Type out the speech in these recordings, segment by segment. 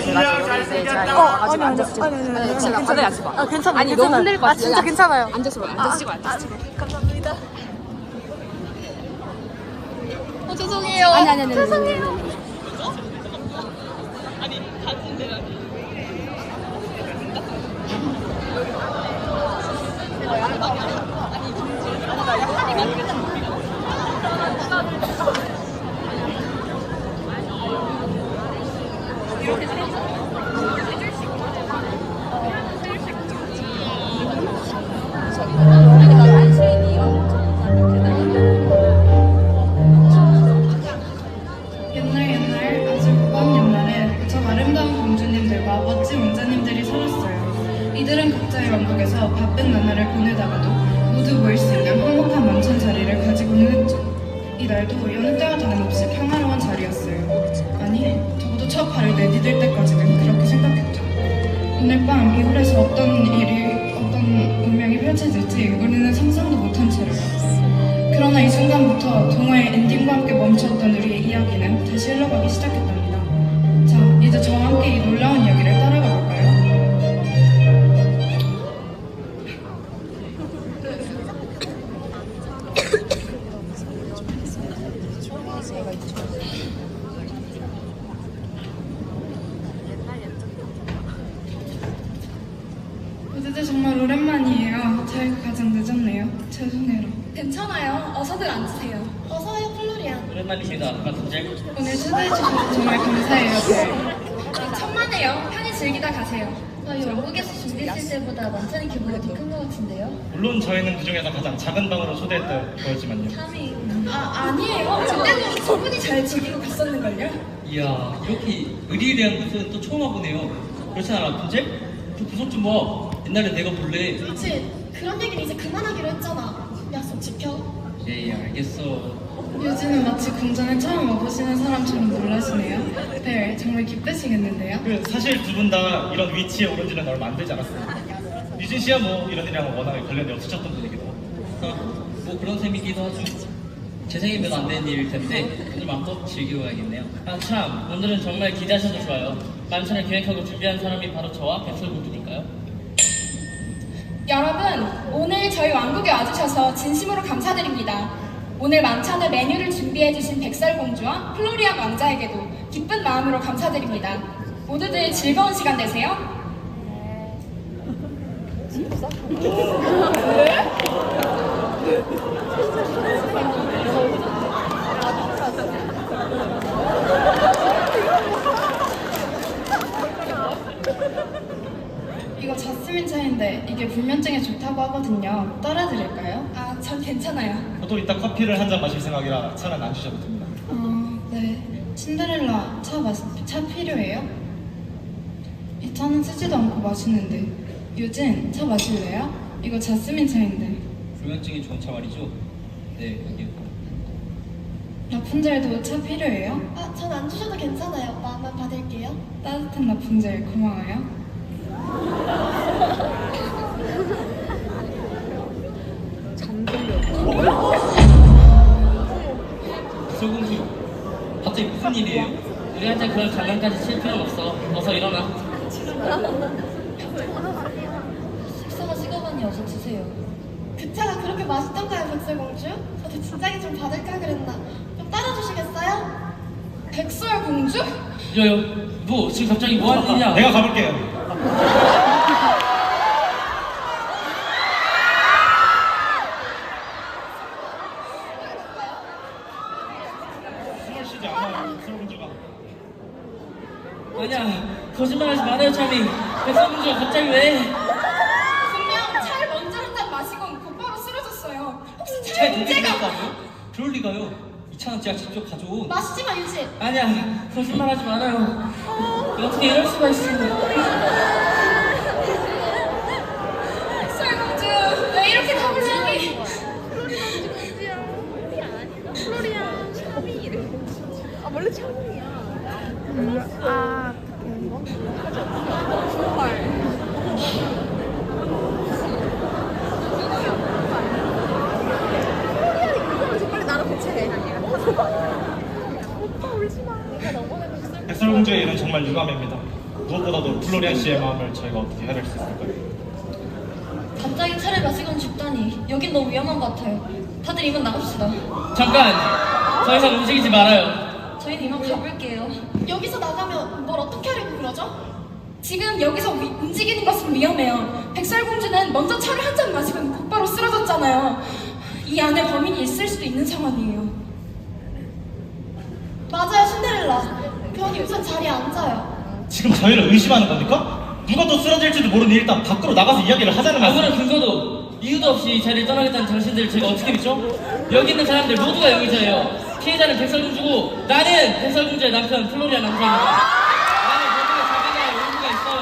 돼가지고 이제 제가 어, 아니, 아니. 아니, 아니, 아니, 아니, 괜찮아. 다들 앉지 마. 아, 괜찮아요. 아니 너무. 흔들릴 것 같아. 아, 진짜 괜찮아요. 앉아서 봐. 앉아서 찍어. 앉아서 찍어. 감사합니다. 어, 죄송해요. 아니 아니 아니. 죄송해요. 오랜만입니다. 반갑습니다. 오늘 초대해 주셔서 정말 감사해요. 네. 천만에요. 편히 즐기다 가세요. 아, 영국에서 준비했을 때보다 만찬의 규모가 더큰 것 같은데요? 물론 저희는 그 중에서 가장 작은 방으로 초대했던 거였지만요. 참이. 아, 아니에요. 그때도 충분히 잘 즐기고 갔었는걸요? 이야, 이렇게 의리에 대한 것은 또 처음 와보네요. 그렇지 않아, 라푼젤? 그 구석 좀 봐. 옛날에 내가 볼래. 그치. 그런 얘기는 이제 그만하기로 했잖아. 약속 지켜. 예, 예, 알겠어. 요즘은 마치 궁전에 처음 와보시는 사람처럼 놀라시네요. 네, 정말 기쁘시겠는데요? 그 사실 두 분 다 이런 위치에 오른 지는 얼마 안 되지 않았어요. 유진 씨야 뭐 이런 일이랑 워낙에 관련이 없으셨던 분이기도 하고. 아, 뭐 그런 셈이기도 하죠. 제 생이면 안 되는 일일 텐데 오늘 마음껏 즐기고 가야겠네요. 아 참, 오늘은 정말 기대하셔도 좋아요. 만찬을 기획하고 준비한 사람이 바로 저와 백설 공주니까요. 여러분, 오늘 저희 왕국에 와주셔서 진심으로 감사드립니다. 오늘 만찬의 메뉴를 준비해주신 백설공주와 플로리안 왕자에게도 기쁜 마음으로 감사드립니다. 모두들 즐거운 시간 되세요. 이거 자스민 차인데 이게 불면증에 좋다고 하거든요. 따라드릴까요? 아, 전 괜찮아요. 저도 이따 커피를 한 잔 마실 생각이라 차는 안 주셔도 됩니다. 어, 네. 신데렐라 차, 마, 차 필요해요? 이 차는 쓰지도 않고 마시는데. 유진, 차 마실래요? 이거 자스민 차인데. 불면증이 좋은 차 말이죠. 네, 여기. 라푼젤도 차 필요해요? 아, 전 안 주셔도 괜찮아요. 마음만 받을게요. 따뜻한 라푼젤 고마워요. 갑자기 무슨 일이에요? 우리한테 그런 장난까지 칠 필요는 없어. 어서 일어나. 식사가 식어가니 어서 드세요. 그 차가 그렇게 맛있던가요, 백설공주? 저도 진작에 좀 받을까 그랬나. 좀 따라주시겠어요? 백설공주? 야야, 뭐 지금 갑자기 뭐 하는 일이야? 내가 가볼게요. 숨을 쉬지 않아요, 설공주가. 아니야, 거짓말하지 말아요, 참이. 백설공주가 갑자기 왜? 분명 차를 먼저 한 잔 마시고 곧바로 쓰러졌어요. 혹시 차에 차에 독이 문제가... 들었다고요? 그럴 리가요. 이 차는 제가 직접 가져온. 마시지 마, 유진. 아니야, 거짓말하지 말아요. 어떻게 이럴 수가 있어? 백설공주, 왜 이렇게 갑자기... 아, 백 설공주의 일은 정말 유감입니다. 무엇보다도 플로리안 씨의 마음을 저희가 어떻게 해낼 수 있을까요? 갑자기 차를 마시곤 죽다니 여긴 너무 위험한 것 같아요. 다들 이만 나갑시다. 잠깐! 더 이상 움직이지 말아요. 저희는 이만 가볼게요. 여기서 나가면 뭘 어떻게 하려고 그러죠? 지금 여기서 위- 움직이는 것은 위험해요. 백설공주는 먼저 차를 한 잔 마시고 곧바로 쓰러졌잖아요. 이 안에 범인이 있을 수도 있는 상황이에요. 맞아요, 신데렐라. 변이 우선 자리에 앉아요. 지금 저희를 의심하는 겁니까? 누가 또 쓰러질지도 모르니 일단 밖으로 나가서 이야기를 하자는 아무런 말씀. 근거도 이유도 없이 자리를 떠나겠다는 당신들 제가 어떻게 믿죠? 여기 있는 사람들 모두가 용의자예요. 피해자는 백설공주고 나는 백설공주의 남편 플로리안 남자입니다. 나는 모두가 자기가 용의가 있어요.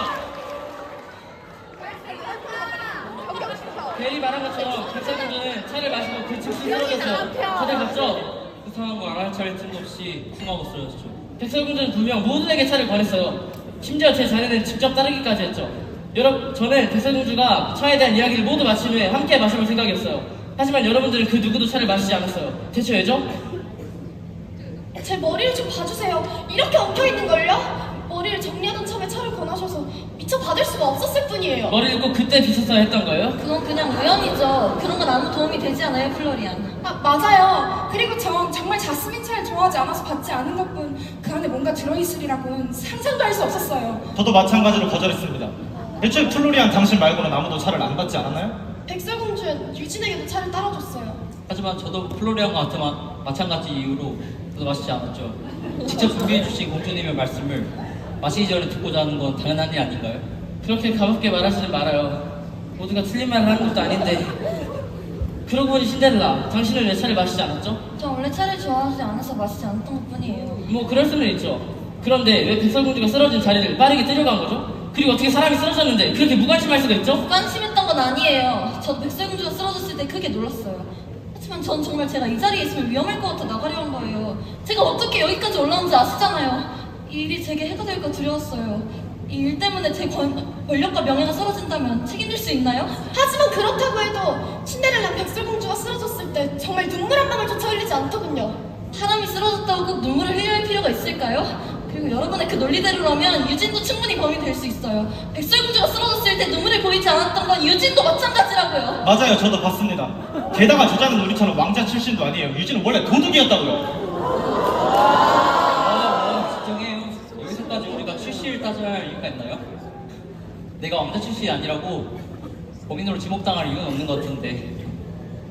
대리 말한 것처럼 백설공주는 차를 마시고 그 즉시 쓰러졌어요. 다들 봤죠? 그 상황을 알아차릴 틈도 없이 쿵하고 쓰러졌죠. 백설공주는 분명 모두에게 차를 권했어요. 심지어 제 자네는 직접 따르기까지 했죠. 여러분, 저는 백설공주가 차에 대한 이야기를 모두 마친 후에 함께 마셔볼 생각이었어요. 하지만 여러분들은 그 누구도 차를 마시지 않았어요. 대체 왜죠? 제 머리를 좀 봐주세요. 이렇게 엉켜 있는 걸요? 머리를 정리하던 참에 차를 권하셔서 미처 받을 수가 없었을 뿐이에요. 머리를 꼭 그때 빗었어야 했던 거예요? 그건 그냥 우연이죠. 그런 건 아무 도움이 되지 않아요, 플로리안. 아, 맞아요. 그리고 전 정말 자스민 차를 좋아하지 않아서 받지 않은 것뿐 그 안에 뭔가 들어있으리라고는 상상도 할 수 없었어요. 저도 마찬가지로 거절했습니다. 애초에 플로리안 당신 말고는 아무도 차를 안 받지 않았나요? 백설공주는 유진에게도 차를 따라줬어요. 하지만 저도 플로리안과 같은 마, 마찬가지 이유로 저도 마시지 않았죠. 직접 준비해주신 공주님의 말씀을 마시기 전에 듣고자 하는 건 당연한 일 아닌가요? 그렇게 가볍게 말하지는 말아요. 모두가 틀린 말을 하는 것도 아닌데. 그러고 보니 신데렐라, 당신은 왜 차를 마시지 않았죠? 저 원래 차를 좋아하지 않아서 마시지 않았던 것 뿐이에요. 뭐 그럴 수는 있죠. 그런데 왜 백설공주가 쓰러진 자리를 빠르게 때려간 거죠? 그리고 어떻게 사람이 쓰러졌는데 그렇게 무관심할 수가 있죠? 관심했던 건 아니에요. 저도 백설공주가 쓰러졌을 때 크게 놀랐어요. 하지만 전 정말 제가 이 자리에 있으면 위험할 것 같아 나가려 한 거예요. 제가 어떻게 여기까지 올라온지 아시잖아요. 이 일이 제게 해가 될까 두려웠어요. 이 일 때문에 제 권, 권력과 명예가 쓰러진다면 책임질 수 있나요? 하지만 그렇다고 해도 신데렐라 백설공주가 쓰러졌을 때 정말 눈물 한 방울조차 흘리지 않더군요. 사람이 쓰러졌다고 꼭 눈물을 흘려야 할 필요가 있을까요? 그리고 여러분의 그 논리대로라면 유진도 충분히 범이 될 수 있어요. 백설공주가 쓰러졌을 때 눈물을 보이지 않았던 건 유진도 마찬가지라고요. 맞아요, 저도 봤습니다. 게다가 저자는 우리처럼 왕자 출신도 아니에요. 유진은 원래 도둑이었다고요. 아, 진정해요. 여기서까지 우리가 출시를 따져야 할 이유가 있나요? 내가 왕자 출신이 아니라고 범인으로 지목당할 이유는 없는 것 같은데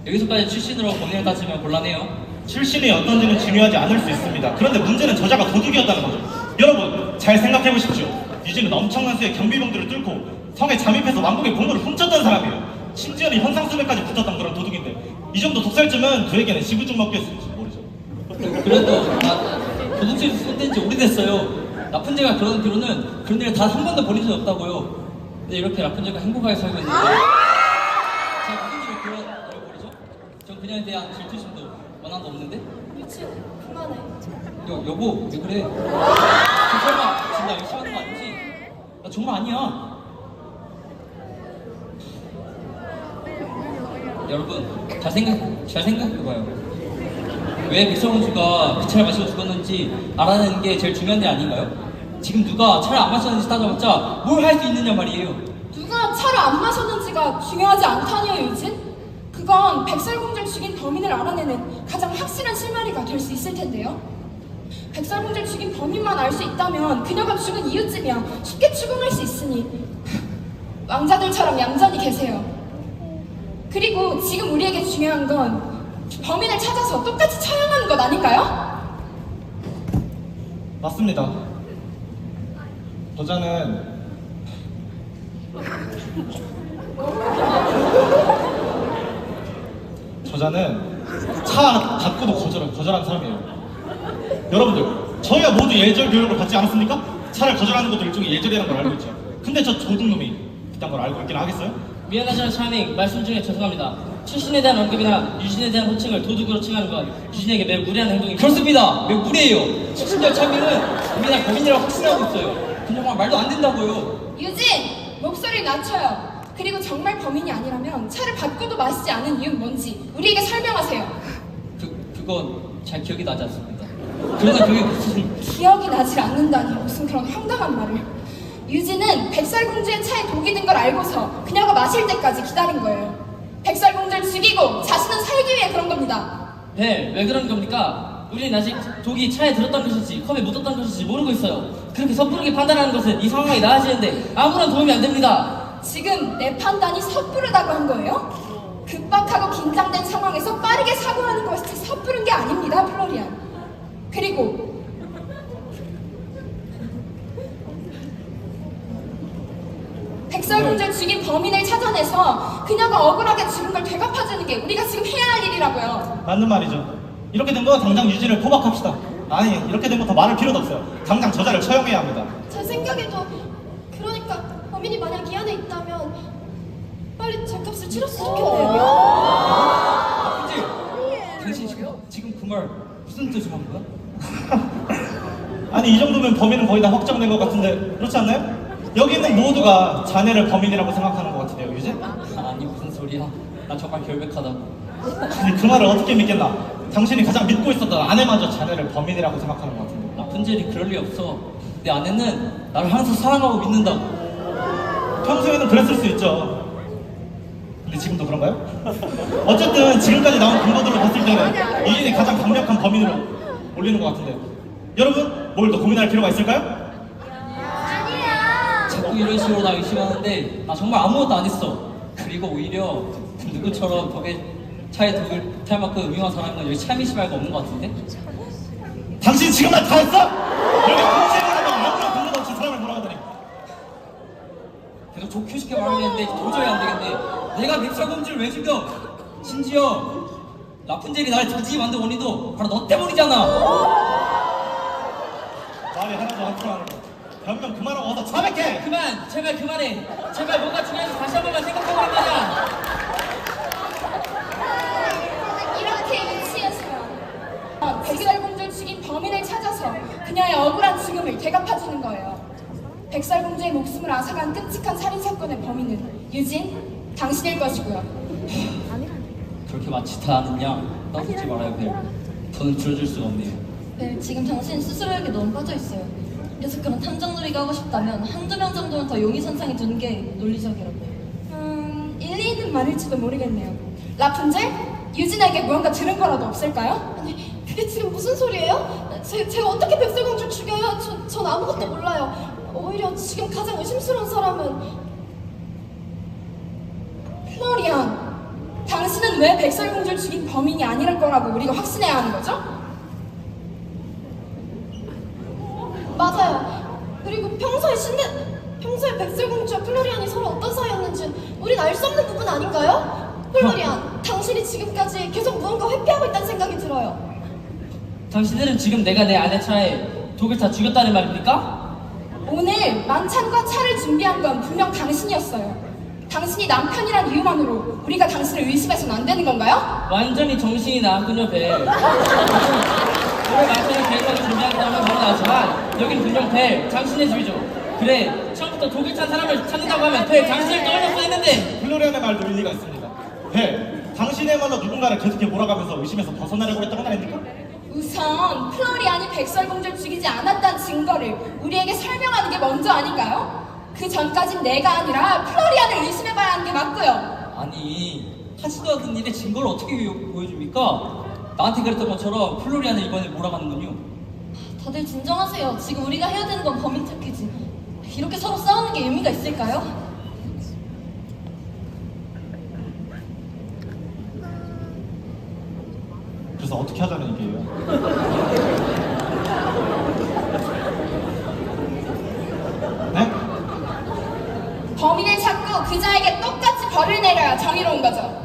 여기서까지 출신으로 범인을 따지면 곤란해요. 출신이 어떤지는 중요하지 않을 수 있습니다. 그런데 문제는 저자가 도둑이었다는 거죠. 여러분, 잘 생각해 보십시오. 유진은 엄청난 수의 경비병들을 뚫고 성에 잠입해서 왕국의 보물을 훔쳤던 사람이에요. 심지어는 현상 수배까지 붙었던 그런 도둑인데 이 정도 독살쯤은 그에게는 시부중 먹겠을지 모르죠. 그래도 나 도둑질 손댄 지 오래됐어요. 라푼젤가 그런 뒤로는 그런 일을 단 한 번도 벌인 적이 없다고요. 근데 이렇게 라푼젤가 행복하게 살고 있는데 제가 무슨 일을 그런 일을 벌이죠? 전 그녀에 대한 질투심도 원한도 없는데? 유진, 그만해. 여, 여보 왜 그래? 저 설마 진짜 의심하는 거 아니지? 나 정말 아니야. 여러분 잘 생각 잘 생각해봐요. 왜 백성원주가 그 차를 마시고 죽었는지 알아내는 게 제일 중요한 일 아닌가요? 지금 누가 차를 안 마셨는지 따져봤자 뭘 할 수 있느냐 말이에요. 누가 차를 안 마셨는지가 중요하지 않다니요, 유진? 그건 백설공주를 죽인 범인을 알아내는 가장 확실한 실마리가 될 수 있을 텐데요. 백설공주를 죽인 범인만 알 수 있다면 그녀가 죽은 이유쯤이야 쉽게 추궁할 수 있으니 왕자들처럼 얌전히 계세요. 그리고 지금 우리에게 중요한 건 범인을 찾 아서 똑같이 처형하는 것 아닌가요? 맞습니다. 저자는 저자는 차 갖고도 거절, 거절한 사람이에요. 여러분들, 저희가 모두 예절 교육을 받지 않았습니까? 차를 거절하는 것도 일종의 예절이라는 걸 알고 있죠. 근데 저 도둑놈이 그딴 걸 알고 있긴 하겠어요? 미안하지만 차밍 말씀 중에 죄송합니다. 출신에 대한 언급이나 유진에 대한 호칭을 도둑으로 칭하는 건 유진에게 매우 무리한 행동입니다. 그렇습니다. 매우 무례해요. 심지어 차미는 우리나라 범인이라고 확신하고 있어요. 근데 정말 말도 안 된다고요. 유진! 목소리를 낮춰요. 그리고 정말 범인이 아니라면 차를 받고도 마시지 않은 이유는 뭔지 우리에게 설명하세요. 그 그건 잘 기억이 나지 않습니다. 그러나 그게 무슨 기억이 나질 않는다니 무슨 그런 황당한 말을. 유진은 백설공주의 차에 독이 든 걸 알고서 그녀가 마실 때까지 기다린 거예요. 백설공주를 죽이고 자신은 살기 위해 그런 겁니다. 벨, 왜 그런 겁니까? 우리는 아직 독이 차에 들었던 것인지 컵에 묻었던 것인지 모르고 있어요. 그렇게 섣부르게 판단하는 것은 이 상황이 나아지는데 아무런 도움이 안 됩니다. 지금 내 판단이 섣부르다고 한 거예요? 급박하고 긴장된 상황에서 빠르게 사고하는 것이 섣부른 게 아닙니다, 플로리안. 그리고 백설공주를 죽인 범인을 찾아내서 그녀가 억울하게 죽은 걸 되갚아주는 게 우리가 지금 해야 할 일이라고요. 맞는 말이죠. 이렇게 된 거 당장 유진을 포박합시다. 아니 이렇게 된 거 더 말할 필요도 없어요. 당장 저자를 처형해야 합니다. 제 생각에도 그러니까 범인이 만약 이 안에 있다면 빨리 죄값을 치렀으면 좋겠네요. 라푼젤! 당신 지금, 지금 그 말 무슨 뜻으로 한 거야? 아니 이 정도면 범인은 거의 다 확정된 것 같은데 그렇지 않나요? 여기 있는 모두가 자네를 범인이라고 생각하는 것 같은데요, 유진? 아니 무슨 소리야 나 정말 결백하다 아니 그 말을 어떻게 믿겠나? 당신이 가장 믿고 있었던 아내마저 자네를 범인이라고 생각하는 것 같은데. 라푼젤이 그럴 리 없어 내 아내는 나를 항상 사랑하고 믿는다고 평소에는 그랬을 수 있죠. 근데 지금도 그런가요? 어쨌든 지금까지 나온 근거들로 봤을 때는 이진이 가장 강력한 범인으로 올리는 것 같은데 여러분 뭘 더 고민할 필요가 있을까요? 이런 식으로 나 의심하는데 나 정말 아무것도 안 했어. 그리고 오히려 누구처럼 덕에 차에 독을 탈 만큼 유명한 사람은 여기 차미 씨 말고 없는 것 같은데? 당신 지금 말다 했어? 여기 공세하다가 아무런 근거도 없이 사람을 몰아가다니. 계속 좋게 쉽게 말을 했는데 도저히 안 되겠네. 내가 백설공주를 왜 죽여? 심지어 라푼젤이 나를 다지게 만든 원인도 바로 너 때문이잖아 말이 하나도 안 통하는 거 변명 그만하고 어서 자백해! 그만, 제발 그만해. 제발 뭐가 중요한지 다시 한 번만 생각하고 한 거냐. 이렇게 유치해서요. 백설공주를 죽인 범인을 찾아서 그녀의 억울한 죽음을 되갚아주는 거예요. 백설공주의 목숨을 앗아간 끔찍한 살인사건의 범인은 유진, 당신일 것이고요. 그렇게 마치 다 아느냐 떠들지 말아요 벨 저는 들어줄 수가 없네요 네, 지금 당신 스스로에게 너무 빠져 있어요. 그래서 그런 탐정놀이가 하고 싶다면 한두 명 정도는 더 용의 선상에 두는 게 논리적이라고요. 음, 일리 있는 말일지도 모르겠네요. 라푼젤, 유진에게 무언가 들은 거라도 없을까요? 아니 그게 지금 무슨 소리예요? 제, 제가 어떻게 백설공주를 죽여요? 전, 전 아무것도 몰라요. 오히려 지금 가장 의심스러운 사람은 플로리안, 당신은 왜 백설공주를 죽인 범인이 아닐 거라고 우리가 확신해야 하는 거죠? 플로리안이 서로 어떤 사이였는지 우린 알 수 없는 부분 아닌가요? 플로리안, 당신이 지금까지 계속 무언가 회피하고 있다는 생각이 들어요. 당신들은 지금 내가 내 아내 차에 독을 다 죽였다는 말입니까? 오늘 만찬과 차를 준비한 건 분명 당신이었어요. 당신이 남편이란 이유만으로 우리가 당신을 의심해서는 안 되는 건가요? 완전히 정신이 나갔군요, 벨. 오늘 만찬을 계획하고 준비한다면 뭐는 하지만 여긴 분명 벨, 당신의 집이죠. 그래, 처음 부터 독을 찬 사람을 찾는다고 하면 벨, 당신을 떠올렸어 했는데 플로리안의 말도 일리가 있습니다. 벨, 당신의 말로 누군가를 계속해 몰아가면서 의심에서 벗어나려고 했던 건 아닙니까? 우선 플로리안이 백설공주를 죽이지 않았다는 증거를 우리에게 설명하는 게 먼저 아닌가요? 그 전까진 내가 아니라 플로리안을 의심해봐야 하는 게 맞고요. 아니 하지도 않은 일의 증거를 어떻게 요- 보여줍니까? 나한테 그랬던 것처럼 플로리안을 이번에 몰아가는군요 다들 진정하세요. 지금 우리가 해야 되는 건 범인 찾기지. 이렇게 서로 싸우는 게 의미가 있을까요? 그래서 어떻게 하자는 얘기예요? 네? 범인을 찾고 그자에게 똑같이 벌을 내려야 정의로운 거죠.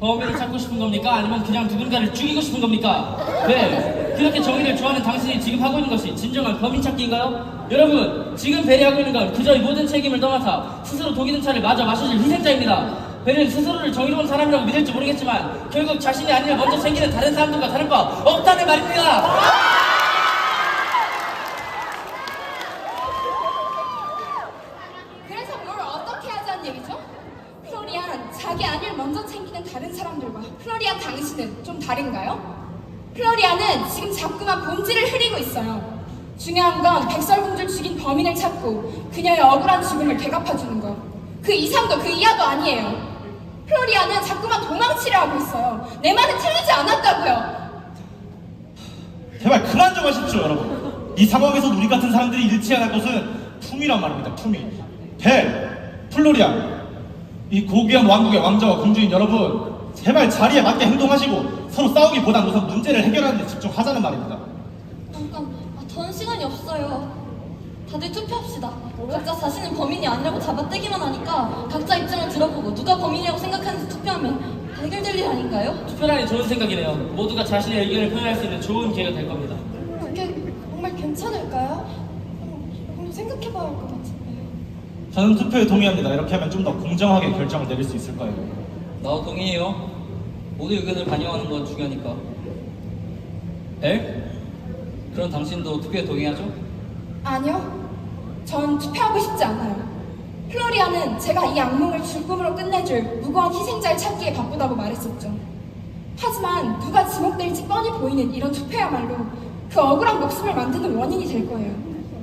범인을 찾고 싶은 겁니까? 아니면 그냥 누군가를 죽이고 싶은 겁니까? 네. 그렇게 정의를 좋아하는 당신이 지금 하고 있는 것이 진정한 범인 찾기인가요? 여러분, 지금 벨이 하고 있는 건 그저 이 모든 책임을 떠나서 스스로 독이 든 차를 마저 마셔줄 희생자입니다. 벨은 스스로를 정의로운 사람이라고 믿을지 모르겠지만 결국 자신이 아니라 먼저 생기는 다른 사람들과 다를 바 없다는 말입니다. 그래서 뭘 어떻게 하자는 얘기죠? 플로리안, 자기 안위를 먼저 챙기는 다른 사람들과 플로리안 당신은 좀 다른가요? 플로리안은 지금 자꾸만 본질을 흐리고 있어요. 중요한 건 백설공주를 죽인 범인을 찾고 그녀의 억울한 죽음을 되갚아주는 것. 그 이상도 그 이하도 아니에요. 플로리아는 자꾸만 도망치려 하고 있어요. 내 말은 틀리지 않았다고요. 제발 그만 좀 하십시오, 여러분. 이 상황에서 우리 같은 사람들이 잃지 않을 것은 품이란 말입니다, 품이. 벨, 플로리안, 이 고귀한 왕국의 왕자와 공주인 여러분, 제발 자리에 맞게 행동하시고 서로 싸우기보단 우선 문제를 해결하는 데 집중하자는 말입니다. 잠깐, 아, 전 시간이 없어요. 다들 투표합시다. 각자 자신은 범인이 아니라고 잡아떼기만 하니까 각자 입장을 들어보고 누가 범인이라고 생각하는지 투표하면 해결될 일 아닌가요? 투표란이 좋은 생각이네요. 모두가 자신의 의견을 표현할 수 있는 좋은 기회가 될 겁니다. 그게 정말 괜찮을까요? 음, 생각해봐야 할 것 같은데. 저는 투표에 동의합니다. 이렇게 하면 좀 더 공정하게 결정을 내릴 수 있을 거예요. 나도 동의해요. 모두 의견을 반영하는 건 중요하니까. 벨? 그럼 당신도 투표에 동의하죠? 아니요. 전 투표하고 싶지 않아요. 플로리아는 제가 이 악몽을 죽음으로 끝내줄 무고한 희생자를 찾기에 바쁘다고 말했었죠. 하지만 누가 지목될지 뻔히 보이는 이런 투표야말로 그 억울한 목숨을 만드는 원인이 될 거예요.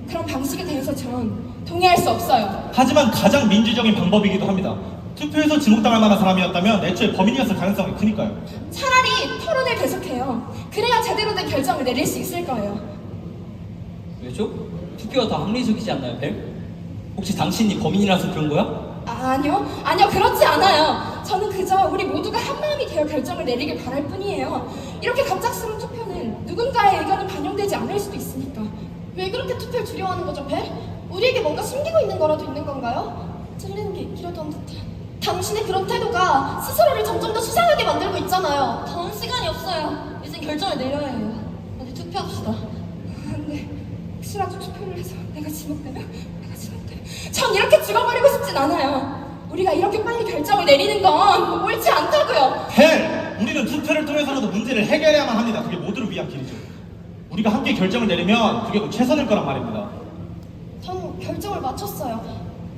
그런 방식에 대해서 전 동의할 수 없어요. 하지만 가장 민주적인 방법이기도 합니다. 투표에서 지목당할 만한 사람이었다면 애초에 범인이었을 가능성이 크니까요. 차라리 토론을 계속해요. 그래야 제대로 된 결정을 내릴 수 있을 거예요. 왜죠? 투표가 더 합리적이지 않나요, 벨? 혹시 당신이 범인이라서 그런 거야? 아, 아니요, 아니요, 그렇지 않아요. 저는 그저 우리 모두가 한 마음이 되어 결정을 내리길 바랄 뿐이에요. 이렇게 갑작스러운 투표는 누군가의 의견이 반영되지 않을 수도 있으니까. 왜 그렇게 투표를 두려워하는 거죠, 벨? 우리에게 뭔가 숨기고 있는 거라도 있는 건가요? 찔리는 게 있기라도 한 듯한. 당신의 그런 태도가 스스로를 점점 더 수상하게 만들고 있잖아요. 전 시간이 없어요. 이제 결정을 내려야 해요. 다들 투표합시다. 혹시라도 투표를 해서 내가 지목되면 내가 지목되면 전 이렇게 죽어버리고 싶진 않아요. 우리가 이렇게 빨리 결정을 내리는 건 옳지 않다고요. 헬! 우리는 투표를 통해서라도 문제를 해결해야만 합니다. 그게 모두를 위한 길이죠. 우리가 함께 결정을 내리면 그게 곧 최선일 거란 말입니다. 전 결정을 마쳤어요.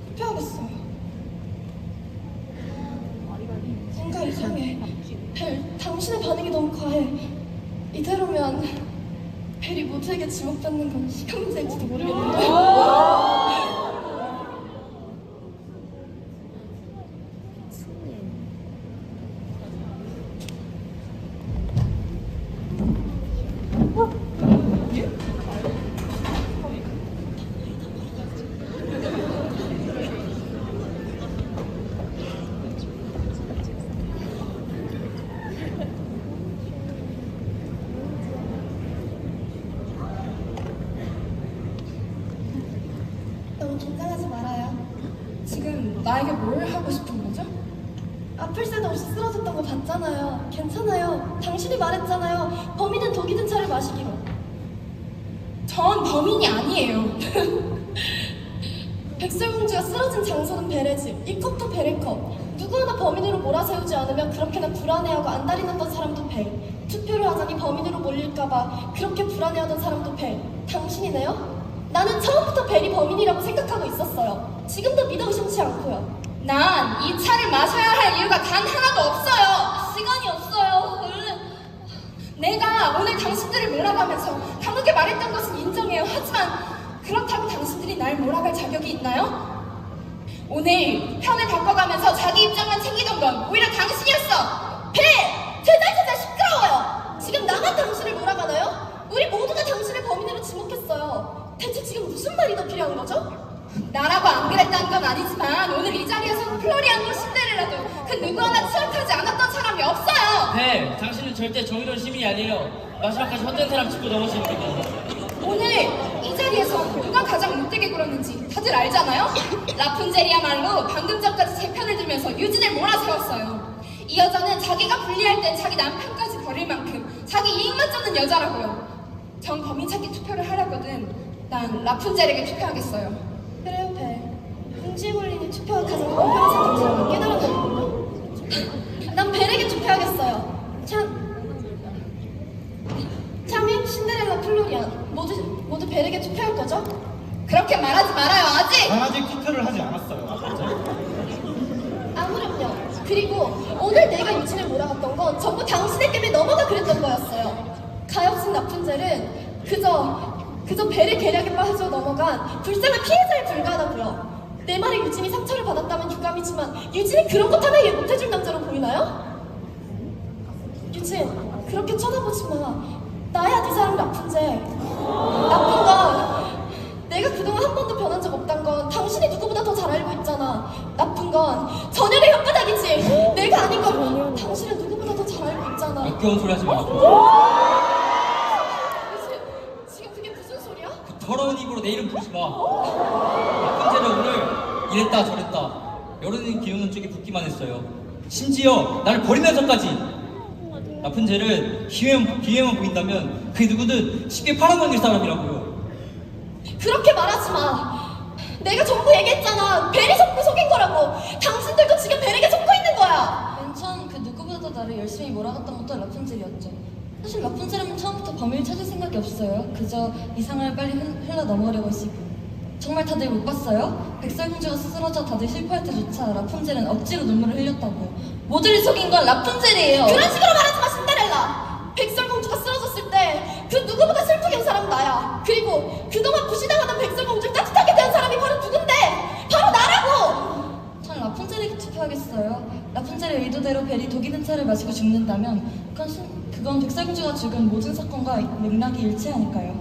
투표하겠어요. 뭔가 이상해. 벨, 당신의 반응이 너무 과해. 이대로면 벨이 모두에게 지목받는 건 시간 문제일지도 모르겠는데. 너무 긴장하지 말아요. 지금 나에게 뭘 하고 싶은 거죠? 아플 새도 없이 쓰러졌던 거 봤잖아요. 괜찮아요. 당신이 말했잖아요. 범인은 독이 든 차를 마시기로. 전 범인이 아니에요. 백설공주가 쓰러진 장소는 베레 집, 이 컵도 베레 컵. 누구 하나 범인으로 몰아세우지 않으면 그렇게나 불안해하고 안달이 났던 사람도 벨. 투표를 하자니 범인으로 몰릴까봐 그렇게 불안해하던 사람도 벨. 당신이네요? 나는 처음부터 벨이 범인이라고 생각하고 있었어요. 지금도 믿어 의심치 않고요. 난 이 차를 마셔야 할 이유가 단 하나도 없어요. 시간이 없어요. 얼른. 내가 오늘 당신들을 몰아가면서 감옥에 말했던 것은 인정해요. 하지만 그렇다고 당신들이 날 몰아갈 자격이 있나요? 오늘 편을 바꿔가면서 자기 입장만 챙기던 건 오히려 당신이었어. 벨! 제잘제잘 시끄러워요! 지금 나만 당신을 몰아가나요? 우리 모두가 당신을 범인으로 지목했어요. 대체 지금 무슨 말이 더 필요한 거죠? 나라고 안 그랬다는 건 아니지만 오늘 이 자리에서는 플로리안도 신데렐라도 그 누구 하나 취업하지 않았던 사람이 없어요. 네, 당신은 절대 정의로운 시민이 아니에요. 마지막까지 헛된 사람 짚고 넘어지니까. 오늘 이 자리에서 누가 가장 못되게 굴었는지 다들 알잖아요? 라푼젤이야말로 방금 전까지 제 편을 들면서 유진을 몰아세웠어요. 이 여자는 자기가 불리할 땐 자기 남편까지 버릴 만큼 자기 이익만 쫓는 여자라고요. 전 범인 찾기 투표를 하려거든. 난 라푼젤에게 투표하겠어요. 그래요, 벨. 공주의 권리는 투표가 가장 공평한 선택지라고 깨달았거든요. 난 벨에게 투표하겠어요. 참. 신데렐라 플로리안 모두 모두 벨에게 투표할 거죠? 그렇게 말하지 말아요, 아직! 난 아직 투표를 하지 않았어요. 아무렴요. 그리고 오늘 내가 유진을 몰아갔던 건 전부 당신의 깨에 넘어가 그랬던 거였어요. 가엾은 라푼젤은 그저 그저 벨의 계략에 빠져 넘어간 불쌍한 피해자에 불과하다고요. 내 말에 유진이 상처를 받았다면 유감이지만 유진이 그런 것 하나 이해 못해줄 남자로 보이나요? 유진, 그렇게 쳐다보지 마. 나야 네 사람 라푼젤. 나쁜 건 내가 그동안 한 번도 변한 적 없단 건 당신이 누구보다 더 잘 알고 있잖아. 나쁜 건 전열의 혓바닥이지. 내가 아닌 건 당신은 누구보다 더 잘 알고 있잖아. 역겨운 소리 하지 마. 유진, 지금 그게 무슨 소리야? 더러운 입으로 내 이름 부르지 마. 라푼젤은 오늘 이랬다 저랬다. 번 비우는 쪽에 붙기만 했어요. 심지어 나를 버리면서까지. 라푼젤은 기회만, 기회만 보인다면 그 누구든 쉽게 팔아넘길 사람이라고요. 그렇게 말하지 마. 내가 전부 얘기했잖아. 벨이 속고 속인 거라고. 당신들도 지금 벨에게 속고 있는 거야. 맨 처음 그 누구보다도 나를 열심히 몰아갔던 것도 라푼젤이었죠. 사실 라푼젤은 처음부터 범인을 찾을 생각이 없어요. 그저 이상을 빨리 흘- 흘러 넘어가려고 했을 뿐. 정말 다들 못 봤어요? 백설공주가 쓰러져 다들 슬퍼할 때조차 라푼젤은 억지로 눈물을 흘렸다고요. 모두를 속인 건 라푼젤이에요. 그런 식으로 말하지 마. 백설공주가 쓰러졌을 때 그 누구보다 슬프게 한 사람은 나야. 그리고 그동안 무시당하던 백설공주를 따뜻하게 대한 사람이 바로 누군데? 바로 나라고. 전 라푼젤에게 투표하겠어요. 라푼젤의 의도대로 벨이 독이 든 차를 마시고 죽는다면 그건, 신- 그건 백설공주가 죽은 모든 사건과 맥락이 일치하니까요.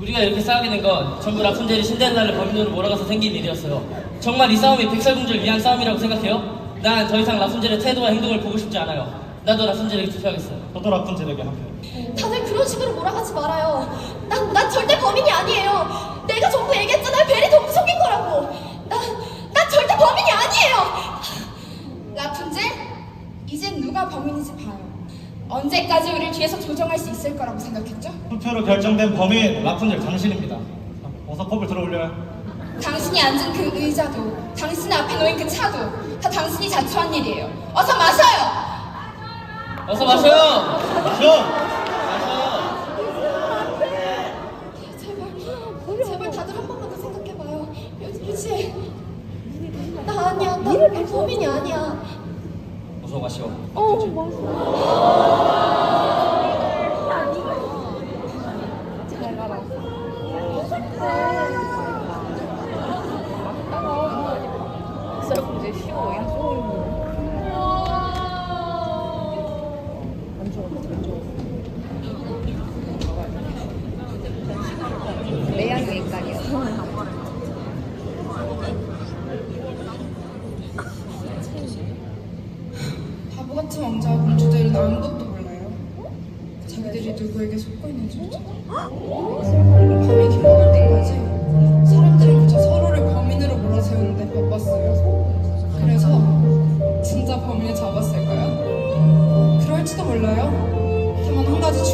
우리가 이렇게 싸우게 된 건 전부 라푼젤이 신데렐라를 범인으로 몰아가서 생긴 일이었어요. 정말 이 싸움이 백설공주를 위한 싸움이라고 생각해요? 난 더 이상 라푼젤의 태도와 행동을 보고 싶지 않아요. 나도 라푼젤에게 투표하겠어요. 저도 라푼젤에게 한 표. 다들 그런 식으로 몰아가지 말아요. 난, 난 절대 범인이 아니에요. 내가 전부 얘기했잖아요. 벨이 전부 속인 거라고. 난, 난 절대 범인이 아니에요. 라푼젤, 이젠 누가 범인인지 봐요. 언제까지 우리를 뒤에서 조정할 수 있을 거라고 생각했죠? 투표로 결정된 범인 라푼젤 당신입니다. 어서 컵을 들어올려요. 당신이 앉은 그 의자도, 당신 앞에 놓인 그 차도 다 당신이 자초한 일이에요. 어서 마셔요. 어서 마셔요! 마셔! 제발, 제발 다들 한 번만 더 생각해봐요. 유- 유지, 나 아니야. 나 범인이 아니야. 어서 마시오. 백설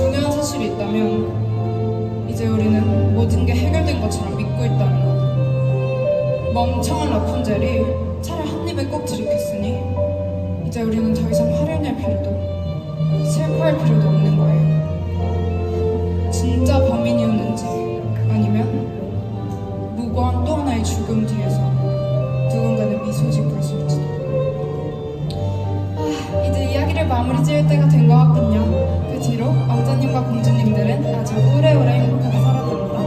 중요한 사실이 있다면 이제 우리는 모든 게 해결된 것처럼 믿고 있다는 것. 멍청한 라푼젤이 차를 한 입에 꼭 들이켰으니 이제 우리는 더 이상 화려낼 필요도 슬퍼할 필요도 없는 거예요. 진짜 범인이었는지 아니면 무고한 또 하나의 죽음 뒤에서 누군가는 미소 짓고 있을지도. 아, 이제 이야기를 마무리 지을 때가 된 것 같군요. 그 뒤로 왕자님과 공주님들은 아주 오래오래 행복하게 살았답니다.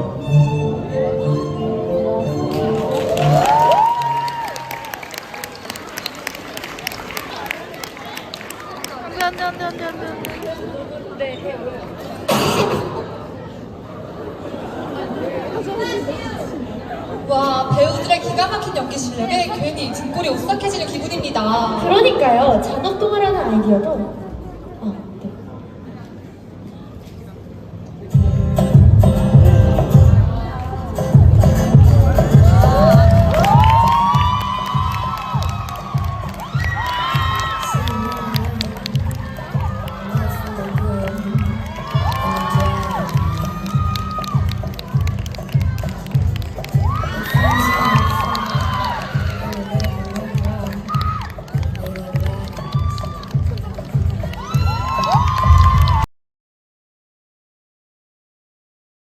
안돼 안돼 안돼 안돼 안돼. 와, 배우들의 기가 막힌 연기 실력에 괜히 등골이 오싹해지는 기분입니다. 그러니까요. 잔혹 동화라는 아이디어도